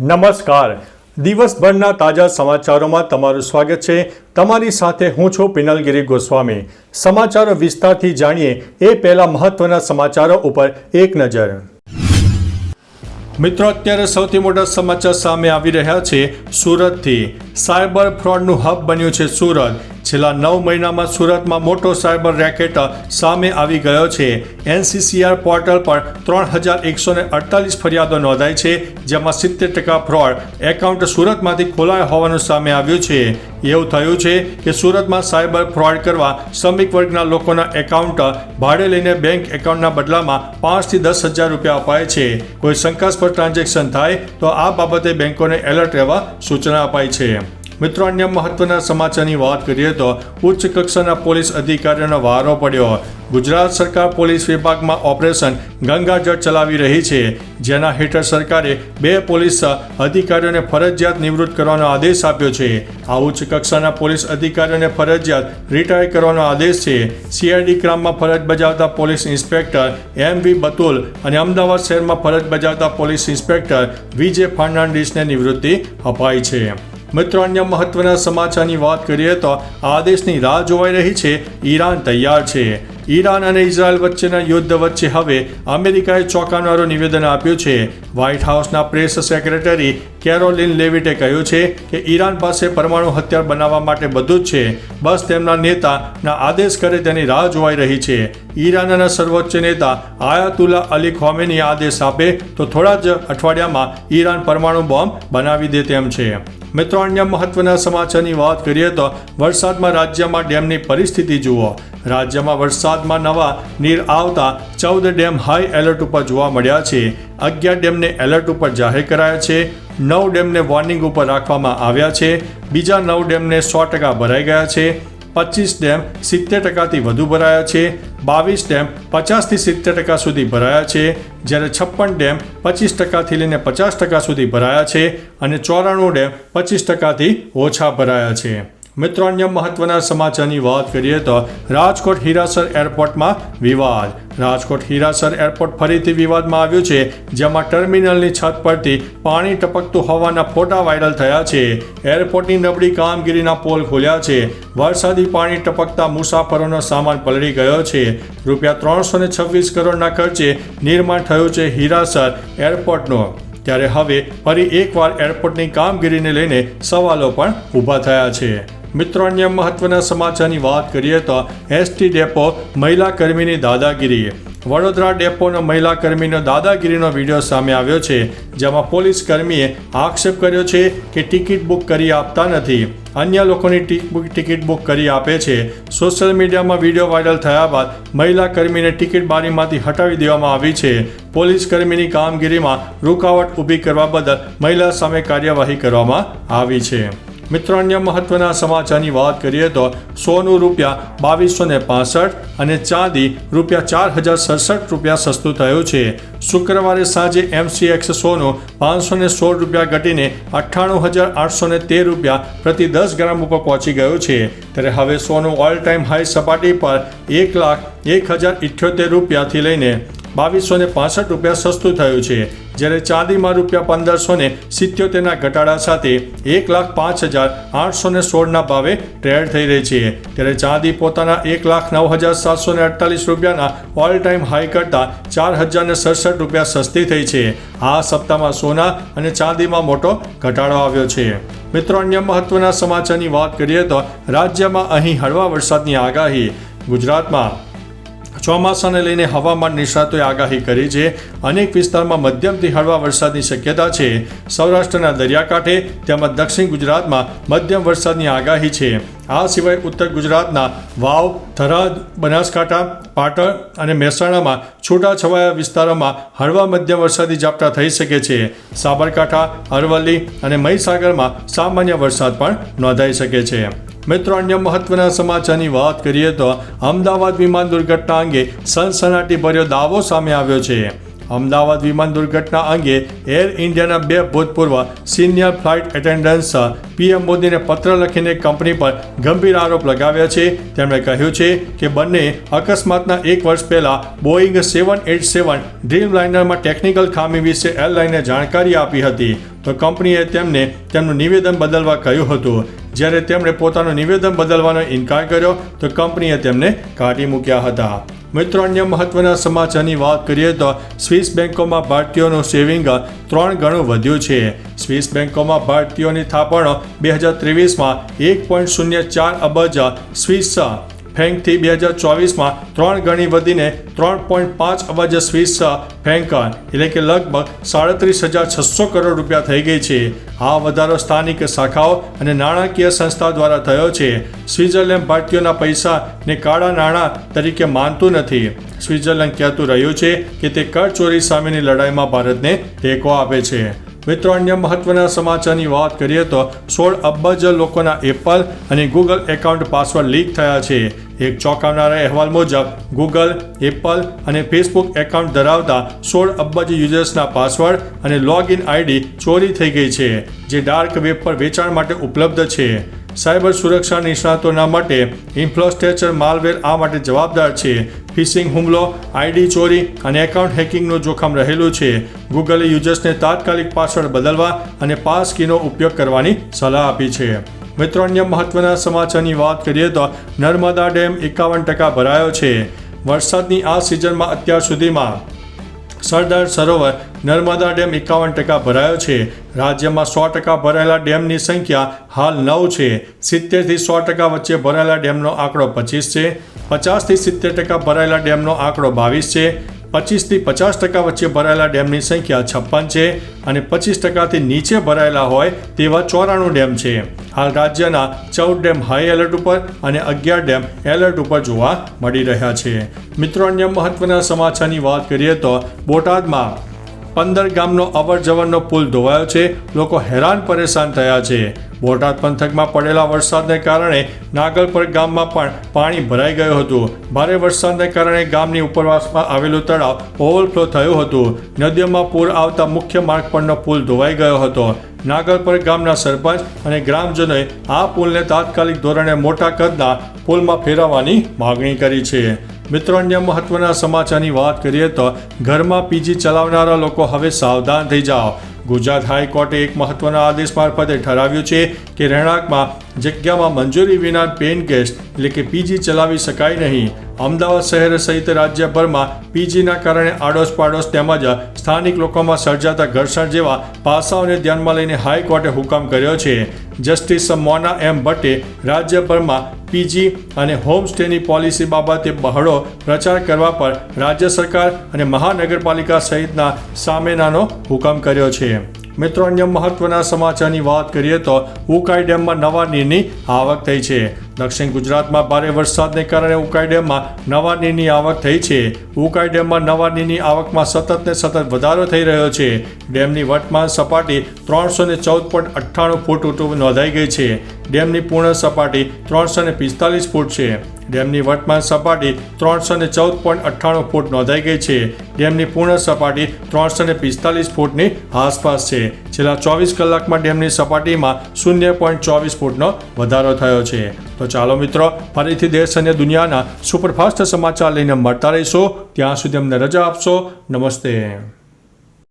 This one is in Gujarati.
નમસ્કાર. દિવસભરના તાજા સમાચારોમાં તમારું સ્વાગત છે. તમારી સાથે હું છું પિનલગીરી ગોસ્વામી. સમાચારો વિસ્તારથી જાણીએ એ પહેલા મહત્વના સમાચારો ઉપર એક નજર. મિત્રો, અત્યારે સૌથી મોટા સમાચાર સામે આવી રહ્યા છે સુરતથી. સાયબર ફ્રોડનું હબ બન્યું છે સુરત. છેલ્લા નવ મહિનામાં સુરતમાં મોટો સાયબર રેકેટ સામે આવી ગયો છે. એનસીસીઆર પોર્ટલ પર ત્રણ હજાર એકસો ને અડતાલીસ ફરિયાદો નોંધાઈ છે, જેમાં સિત્તેર ટકા ફ્રોડ. એકાઉન્ટ સુરતમાંથી ખોલાયા હોવાનું સામે આવ્યું છે. એવું થયું છે કે સુરતમાં સાયબર ફ્રોડ કરવા શ્રમિક વર્ગના લોકોના એકાઉન્ટ ભાડે લઈને બેંક એકાઉન્ટના બદલામાં પાંચથી દસ હજાર રૂપિયા અપાય છે. કોઈ શંકાસ્પદ ટ્રાન્ઝેક્શન થાય તો આ બાબતે બેંકોને એલર્ટ રહેવા સૂચના અપાઈ છે. મિત્રો, અન્ય મહત્વના સમાચારની વાત કરીએ તો ઉચ્ચ કક્ષાના પોલીસ અધિકારીઓનો વારો પડ્યો. ગુજરાત સરકાર પોલીસ વિભાગમાં ઓપરેશન ગંગાજળ ચલાવી રહી છે. જેના હેઠળ સરકારે બે પોલીસ અધિકારીઓને ફરજિયાત નિવૃત્ત કરવાનો આદેશ આપ્યો છે. આ ઉચ્ચ કક્ષાના પોલીસ અધિકારીઓને ફરજિયાત રિટાયર કરવાનો આદેશ છે. સીઆઈડી ક્રામમાં ફરજ બજાવતા પોલીસ ઇન્સ્પેક્ટર એમ વી બતુલ અને અમદાવાદ શહેરમાં ફરજ બજાવતા પોલીસ ઇન્સ્પેક્ટર વિજય ફર્નાન્ડિસને નિવૃત્તિ અપાઈ છે. મિત્રો, અન્ય મહત્વના સમાચારની વાત કરીએ તો આદેશની રાહ જોવાઈ રહી છે. ઈરાન તૈયાર છે. ઈરાન અને ઇઝરાયલ વચ્ચેના યુદ્ધ વચ્ચે હવે અમેરિકાએ ચોંકાવનારું નિવેદન આપ્યું છે. વ્હાઇટ હાઉસના પ્રેસ સેક્રેટરી કેરોલિન લેવિટે કહ્યું છે કે ઈરાન પાસે પરમાણુ હથિયાર બનાવવા માટે બધું જ છે. બસ તેમના નેતાના આદેશ કરે તેની રાહ જોવાઈ રહી છે. ઈરાનના સર્વોચ્ચ નેતા આયાતુલ્લા અલી ખોમેની આદેશ આપે તો થોડા જ અઠવાડિયામાં ઈરાન પરમાણુ બોમ્બ બનાવી દે તેમ છે. મિત્રો, અન્ય મહત્વના સમાચારની વાત કરીએ તો વરસાદમાં રાજ્યમાં ડેમની પરિસ્થિતિ જુઓ. રાજ્યમાં વરસાદમાં નવા નીર આવતા ચૌદ ડેમ હાઈ એલર્ટ ઉપર જોવા મળ્યા છે. અગિયાર ડેમને એલર્ટ ઉપર જાહેર કરાયા છે. નવ ડેમને વોર્નિંગ ઉપર રાખવામાં આવ્યા છે. બીજા નવ ડેમને સો ટકા ભરાઈ ગયા છે. પચીસ ડેમ સિત્તેર ટકાથી વધુ ભરાયા છે. બાવીસ ડેમ પચાસથી સિત્તેર ટકા સુધી ભરાયા છે. જ્યારે છપ્પન ડેમ પચીસ ટકાથી લઈને પચાસ ટકા સુધી ભરાયા છે અને ચોરાણું ડેમ પચીસ ટકાથી ઓછા ભરાયા છે. મિત્રો, અન્ય મહત્વના સમાચારની વાત કરીએ તો રાજકોટ હીરાસર એરપોર્ટમાં વિવાદ. રાજકોટ હીરાસર એરપોર્ટ ફરીથી વિવાદમાં આવ્યું છે, જેમાં ટર્મિનલની છત પરથી પાણી ટપકતું હોવાના ફોટા વાયરલ થયા છે. એરપોર્ટની નબળી કામગીરીના પોલ ખોલ્યા છે. વરસાદી પાણી ટપકતા મુસાફરોનો સામાન પલળી ગયો છે. રૂપિયા ત્રણસો છવ્વીસ કરોડના ખર્ચે નિર્માણ થયું છે હીરાસર એરપોર્ટનો. ત્યારે હવે ફરી એકવાર એરપોર્ટની કામગીરીને લઈને સવાલો પણ ઊભા થયા છે. મિત્રો, અન્ય મહત્વના સમાચારની વાત કરીએ તો એસટી ડેપો મહિલા કર્મીની દાદાગીરી. વડોદરા ડેપોના મહિલા કર્મીનો દાદાગીરીનો વીડિયો સામે આવ્યો છે, જેમાં પોલીસ કર્મીએ આક્ષેપ કર્યો છે કે ટિકિટ બુક કરી આપતા નથી. અન્ય લોકોની ટિકિટ બુક કરી આપે છે. સોશિયલ મીડિયામાં વીડિયો વાયરલ થયા બાદ મહિલા કર્મીને ટિકિટ બારીમાંથી હટાવી દેવામાં આવી છે. પોલીસ કર્મીની કામગીરીમાં રૂકાવટ ઊભી કરવા બદલ મહિલા સામે કાર્યવાહી કરવામાં આવી છે. મિત્રો અન્ય મહત્વના સમાચારની વાત કરીએ તો સોનું રૂપિયા બાવીસો ને પાસઠ અને ચાંદી રૂપિયા ચાર હજાર સડસઠ રૂપિયા સસ્તું થયું છે. શુક્રવારે સાંજે એમસીએક્સ સોનું પાંચસો ને સોળ રૂપિયા ઘટીને અઠ્ઠાણું હજાર આઠસો ને તેર રૂપિયા પ્રતિ દસ ગ્રામ ઉપર પહોંચી ગયું છે. ત્યારે હવે સોનું ઓલ ટાઈમ હાઈ સપાટી પર એક લાખ એક હજાર ઇઠ્યોતેર રૂપિયાથી લઈને બાવીસો ને પાસઠ રૂપિયા સસ્તું થયું છે, જ્યારે ચાંદીમાં રૂપિયા પંદરસો ને સિત્યોતેરના ઘટાડા સાથે એક લાખ પાંચ હજાર આઠસો ને સોળના ભાવે ટ્રેડ થઈ રહી છે, ત્યારે ચાંદી પોતાના એક લાખ નવ હજાર સાતસો ને અડતાલીસ રૂપિયાના ઓલ ટાઈમ હાઈ કરતાં ચાર હજાર ને સડસઠ રૂપિયા સસ્તી થઈ છે. આ સપ્તાહમાં સોના અને ચાંદીમાં મોટો ઘટાડો આવ્યો છે. મિત્રો, અન્ય મહત્વના સમાચારની વાત કરીએ તો રાજ્યમાં અહીં હળવા વરસાદની આગાહી. ગુજરાતમાં ચોમાસાને લઈને હવામાન નિષ્ણાતોએ આગાહી કરી છે. અનેક વિસ્તારમાં મધ્યમથી હળવા વરસાદની શક્યતા છે. સૌરાષ્ટ્રના દરિયાકાંઠે તેમજ દક્ષિણ ગુજરાતમાં મધ્યમ વરસાદની આગાહી છે. આ સિવાય ઉત્તર ગુજરાતના વાવ, થરાદ, બનાસકાંઠા, પાટણ અને મહેસાણામાં છૂટાછવાયા વિસ્તારોમાં હળવા મધ્યમ વરસાદી ઝાપટા થઈ શકે છે. સાબરકાંઠા, અરવલ્લી અને મહીસાગરમાં સામાન્ય વરસાદ પણ નોંધાઈ શકે છે. મિત્રો, અન્ય મહત્વના સમાચારની વાત કરીએ તો અમદાવાદ વિમાન દુર્ઘટના અંગે સનસનાટી ભર્યો દાવો સામે આવ્યો છે. અમદાવાદ વિમાન દુર્ઘટના અંગે એર ઇન્ડિયાના બે ભૂતપૂર્વ સિનિયર ફ્લાઇટ એટેન્ડન્ટ્સ, પીએમ મોદીને પત્ર લખીને કંપની પર ગંભીર આરોપ લગાવ્યા છે. તેમણે કહ્યું છે કે બંને અકસ્માતના એક વર્ષ પહેલા Boeing seven eight seven dream લાઇનરમાં ટેકનિકલ ખામી વિશે એરલાઈને જાણકારી આપી હતી. તો કંપનીએ તેમને તેમનું નિવેદન બદલવા કહ્યું હતું. જ્યારે તેમણે પોતાનું નિવેદન બદલવાનો ઇનકાર કર્યો, તો કંપનીએ તેમને કાઢી મૂક્યા હતા. મિત્રો, અન્ય મહત્વના સમાચારની વાત કરીએ તો સ્વિસ બેન્કોમાં ભારતીયોનું સેવિંગ ત્રણ ગણું વધ્યું છે. સ્વિસ બેન્કોમાં ભારતીયોની થાપણો બે હજાર ત્રેવીસમાં એક પોઈન્ટ શૂન્ય ચાર અબજ સ્વિસ ફેંકથી બે હજાર ચોવીસમાં ત્રણ ગણી વધીને ત્રણ પોઈન્ટ પાંચ અબજ સ્વિસ ફેંક એટલે કે લગભગ સાડત્રીસ હજાર છસો કરોડ રૂપિયા થઈ ગઈ છે. આ વધારો સ્થાનિક શાખાઓ અને નાણાકીય સંસ્થા દ્વારા થયો છે. સ્વિટ્ઝરલેન્ડ ભારતીયોના પૈસાને કાળા નાણાં તરીકે માનતું નથી. સ્વિટ્ઝરલેન્ડ કહેતું રહ્યું છે કે તે કર ચોરી સામેની લડાઈમાં ભારતને ટેકો આપે છે. મિત્રો, અન્ય મહત્વના સમાચારની વાત કરીએ તો સોળ અબજ લોકોના એપલ અને ગૂગલ એકાઉન્ટ પાસવર્ડ લીક થયા છે. એક ચોંકાવનારા અહેવાલ મુજબ, ગૂગલ, એપલ અને ફેસબુક એકાઉન્ટ ધરાવતા સોળ અબજ યુઝર્સના પાસવર્ડ અને લોગિન આઈડી ચોરી થઈ ગઈ છે, જે ડાર્ક વેબ પર વેચાણ માટે ઉપલબ્ધ છે. સાયબર સુરક્ષા નિષ્ણાતોના માટે ઇન્ફ્રાસ્ટ્રક્ચર માલવેર આ માટે જવાબદાર છે. ફિશિંગ હુમલો, આઈડી ચોરી અને એકાઉન્ટ હેકિંગનું જોખમ રહેલું છે. ગૂગલે યુઝર્સને તાત્કાલિક પાસવર્ડ બદલવા અને પાસ કીનો ઉપયોગ કરવાની સલાહ આપી છે. મિત્રો, અન્ય મહત્વના સમાચારની વાત કરીએ તો નર્મદા ડેમ એકાવન ટકા ભરાયો છે. વરસાદની આ સિઝનમાં અત્યાર સુધીમાં સરદાર સરોવર નર્મદા ડેમ એકાવન ટકા ભરાયો છે. રાજ્યમાં સો ટકા ભરાયેલા ડેમની સંખ્યા હાલ નવ છે. સિત્તેરથી સો ટકા વચ્ચે ભરાયેલા ડેમનો આંકડો પચીસ છે. પચાસથી સિત્તેર ટકા ભરાયેલા ડેમનો આંકડો બાવીસ છે. પચીસથી પચાસ ટકા વચ્ચે ભરાયેલા ડેમની સંખ્યા છપ્પન છે અને પચીસ ટકાથી નીચે ભરાયેલા હોય તેવા ચોરાણું ડેમ છે. હાલ રાજ્યના ચૌદ ડેમ હાઈ એલર્ટ ઉપર અને અગિયાર ડેમ એલર્ટ ઉપર જોવા મળી રહ્યા છે. મિત્રો, અન્ય મહત્વના સમાચારની વાત કરીએ તો બોટાદમાં પંદર ગામનો અવર જવરનો પુલ ધોવાયો છે. લોકો હેરાન પરેશાન થયા છે. બોટાદ પંથકમાં પડેલા વરસાદને કારણે નાગલપર ગામમાં પણ પાણી ભરાઈ ગયું હતું. ભારે વરસાદને કારણે ગામની ઉપરવાસમાં આવેલું તળાવ ઓવરફ્લો થયું હતું. નદીઓમાં પૂર આવતા મુખ્ય માર્ગ પરનો પુલ ધોવાઈ ગયો હતો. નાગલપર ગામના સરપંચ અને ગ્રામજનોએ આ પુલને તાત્કાલિક ધોરણે મોટા કદના પુલમાં ફેરવવાની માગણી કરી છે. મિત્રો, અન્ય મહત્વના સમાચારની વાત કરીએ તો ઘરમાં પીજી ચલાવનારા લોકો હવે સાવધાન થઈ જાઓ. ગુજરાત હાઈકોર્ટે એક મહત્વના આદેશ મારફતે ઠરાવ્યું છે કે રહેણાંકમાં જગ્યામાં મંજૂરી વિના પેન ગેસ્ટ એટલે કે પીજી ચલાવી શકાય નહીં. અમદાવાદ શહેર સહિત રાજ્યભરમાં પીજીના કારણે આડોશ પાડોશ તેમજ સ્થાનિક લોકોમાં સર્જાતા ઘર્ષણ જેવા પાસાઓને ધ્યાનમાં લઈને હાઈકોર્ટે હુકમ કર્યો છે. જસ્ટિસ મોના એમ ભટ્ટે રાજ્યભરમાં પીજી અને હોમસ્ટેની પોલિસી બાબતે બહોળો પ્રચાર કરવા પર રાજ્ય સરકાર અને મહાનગરપાલિકા સહિતના સામેનાનો હુકમ કર્યો છે. મિત્રો, અન્ય મહત્વના સમાચારની વાત કરીએ તો ઉકાઈ ડેમમાં નવા નીરની આવક થઈ છે. દક્ષિણ ગુજરાતમાં ભારે વરસાદને કારણે ઉકાઈ ડેમમાં નવા નીરની આવક થઈ છે. ઉકાઈ ડેમમાં નવા નીરની આવકમાં સતત ને સતત વધારો થઈ રહ્યો છે. ડેમની વર્તમાન સપાટી ત્રણસો ને ચૌદ પોઈન્ટ અઠ્ઠાણું ફૂટ નોંધાઈ ગઈ છે. ડેમની પૂર્ણ સપાટી ત્રણસો ને પિસ્તાલીસ ફૂટ છે. ડેમની વર્તમાન સપાટી ત્રણસો ને ચૌદ પોઈન્ટ અઠ્ઠાણું ફૂટ નોંધાઈ ગઈ છે. ડેમની પૂર્ણ સપાટી ત્રણસો ને પિસ્તાલીસ ફૂટની આસપાસ છે. છેલ્લા ચોવીસ કલાકમાં ડેમની સપાટીમાં શૂન્ય પોઈન્ટ ચોવીસ ફૂટનો વધારો થયો છે. તો ચાલો મિત્રો, ફરીથી દેશ અને દુનિયાના સુપરફાસ્ટ સમાચાર લઈને મળતા રહીશું. ત્યાં સુધી અમને રજા આપશો. નમસ્તે.